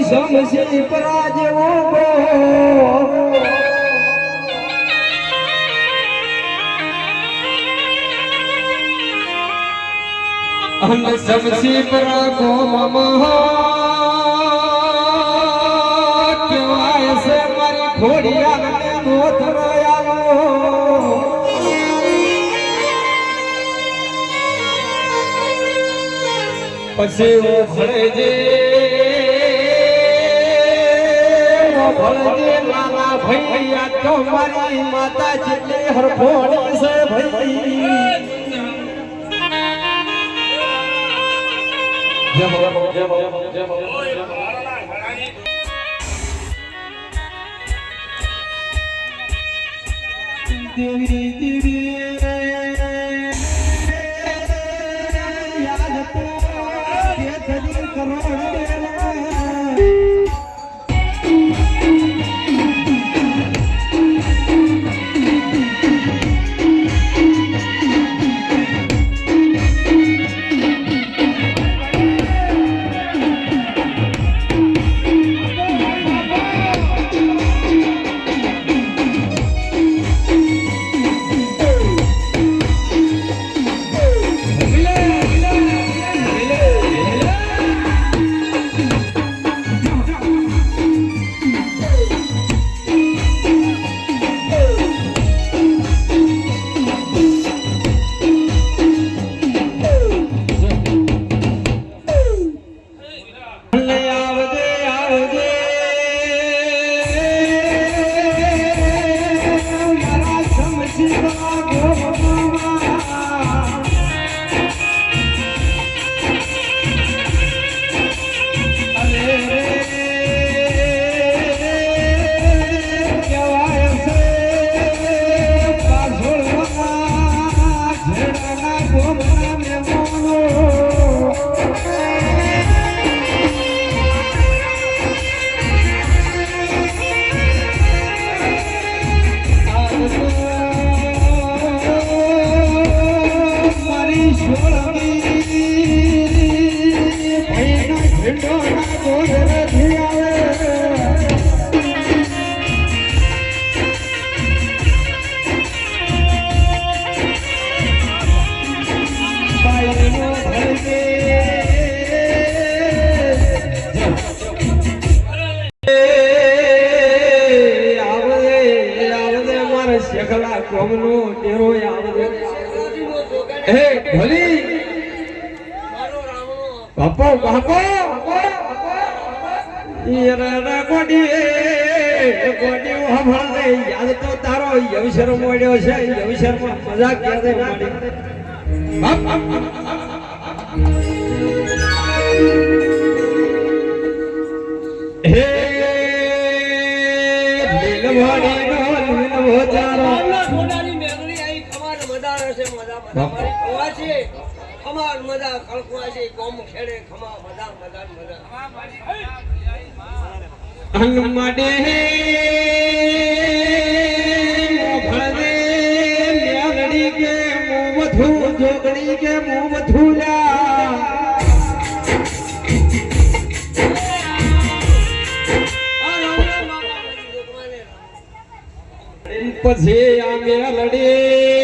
શમશી પરા જેવો ગો અન શમશી પરા ગો મમ કેવાય છે મારી ખોડિયા પછી ઉખડે જે ઉખડે નાના ભૈયા તો માતા જેટલી હરફોડી છે ભાઈ. દેવી દેવી Thank you. દે યાદ તો તારો યવશર મોડ્યો છે યવશરમાં મજાક ક્યારે માડી. હે લીલવાડી નો લીલવો ચારો સોનાની મેઘડી આઈ ખમાર મદાર હશે મદા મદા મારી છે ખમાર મજા કળકવા કોમ ખેડે ખમા મજા મજા મજા મોભળે મ્યાલડી કે મોમધુ જોગણી કે લોકમાને રામ. પછી આ મ્યાલડી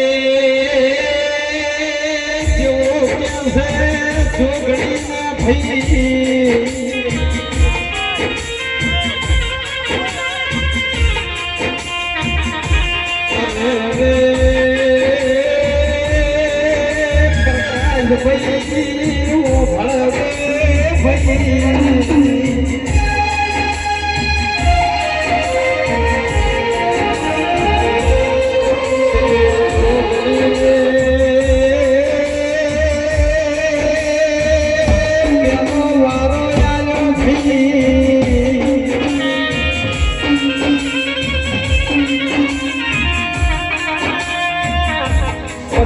જોગણી ના ભઈ ભાઈ.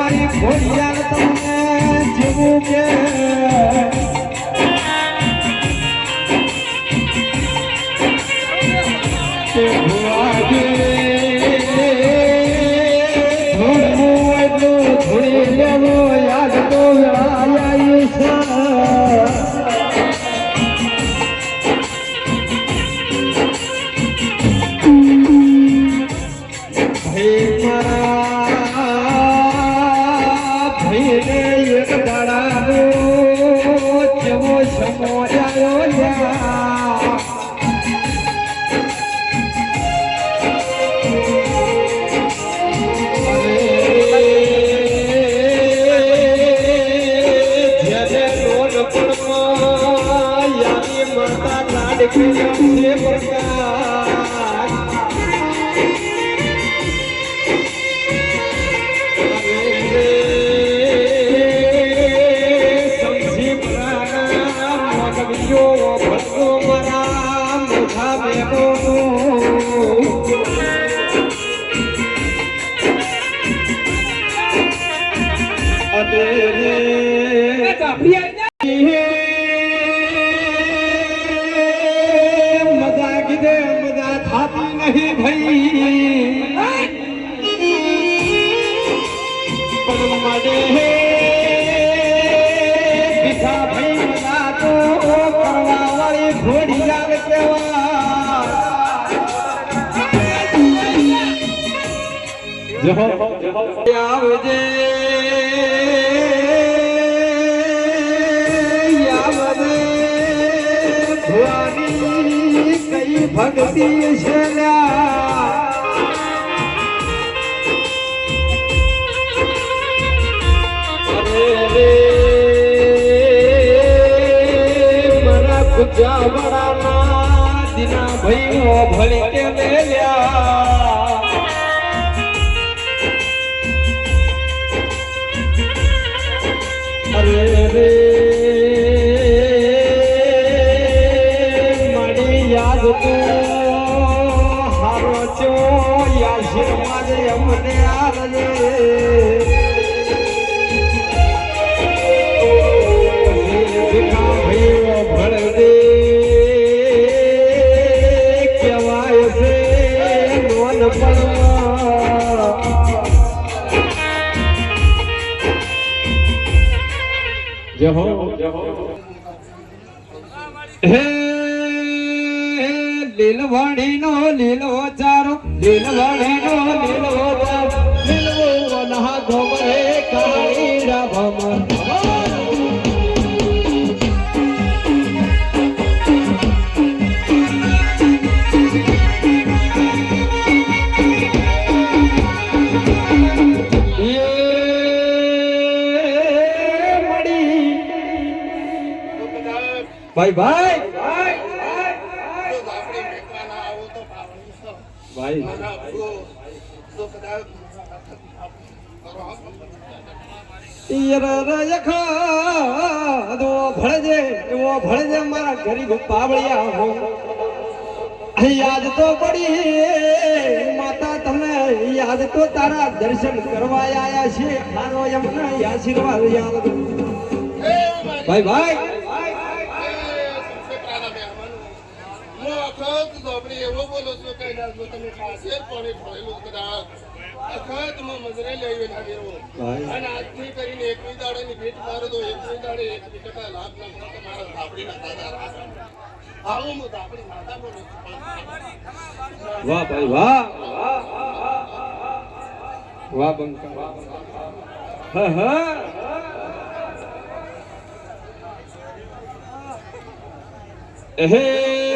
મારી ઘોડિયાર તમને જીવું કે Thank you. થાતી નહીં ભાઈ પણ હે પીઠા ભાઈ મજા તો કરવા વાળી ઘોડી લાલ કેવા આવજે આવજે ભક્તિ છે મારા કુચાવડાના જય હો. હે લીલવાણી નો લીલો ચારો. લીલવાણી નો લીલો ચારો. લીલવો વનહા ગોમરે ભાઈ ભાઈ. ભાઈ. ભળજે, એવો ભળજે મારા ગરીબ પાવળિયા હો. યાદ તો પડી, માતા તમે યાદ તો તારા દર્શન કરવા આયા છે. મારો એમને આશીર્વાદ યાદ ભાઈ ભાઈ. એવો બોલો છો તમે ખાસે પાણી ભરેલું કદાચ અખતમાં મજરે લઈ લાગેવો અને આજથી કરીને એકવી દાડાની ભેટ મારો તો એકવી દાડે એક ટકા લાભ ના મળે તો મારા ધાબડીના દાદા રાખ. આવું હું ધાબડી માતા બોલું વાહ ભાઈ વાહ વાહ બંકા. હા હા. હે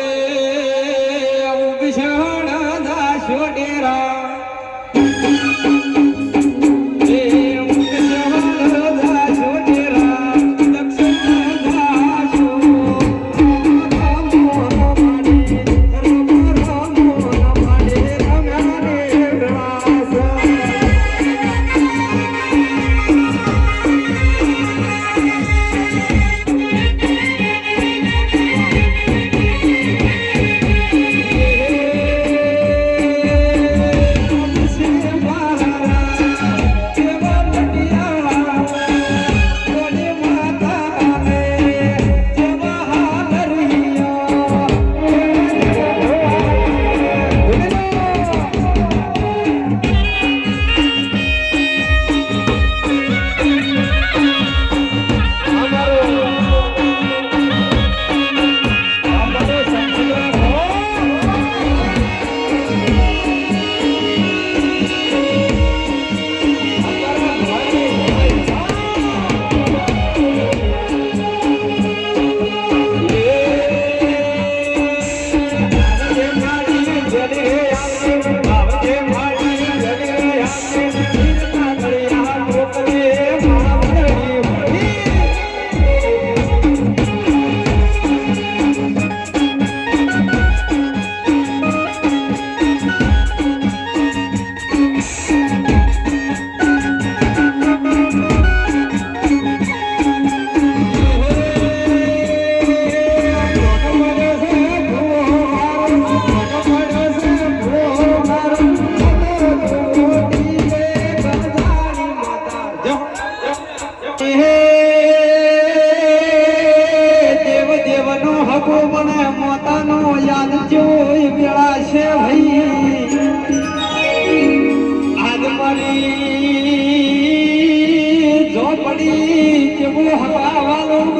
ઝોપડી જેવો હવાવાલો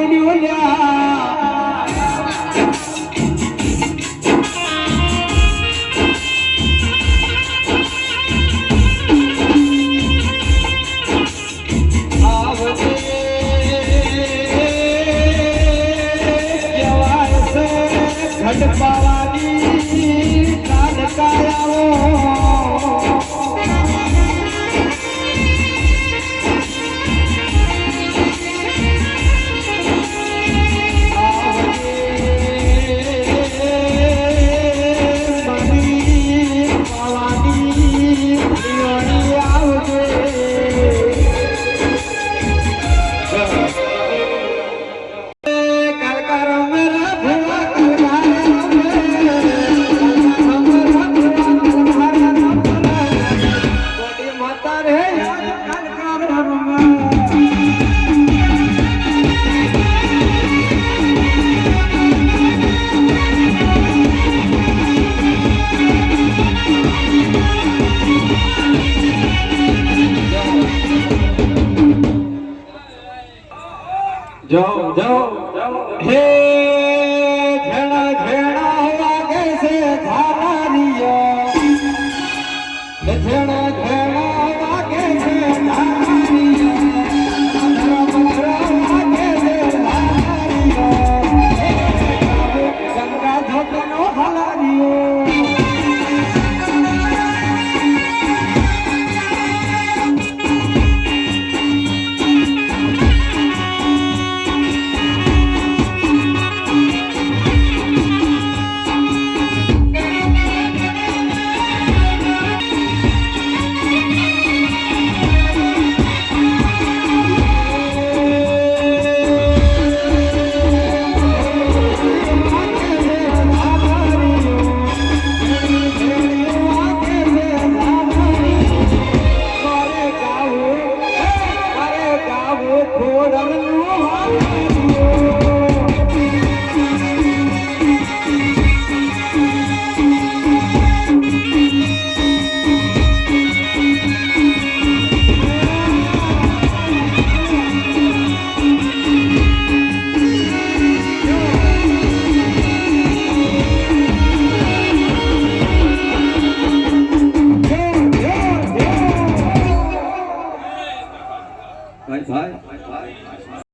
Yeah, no.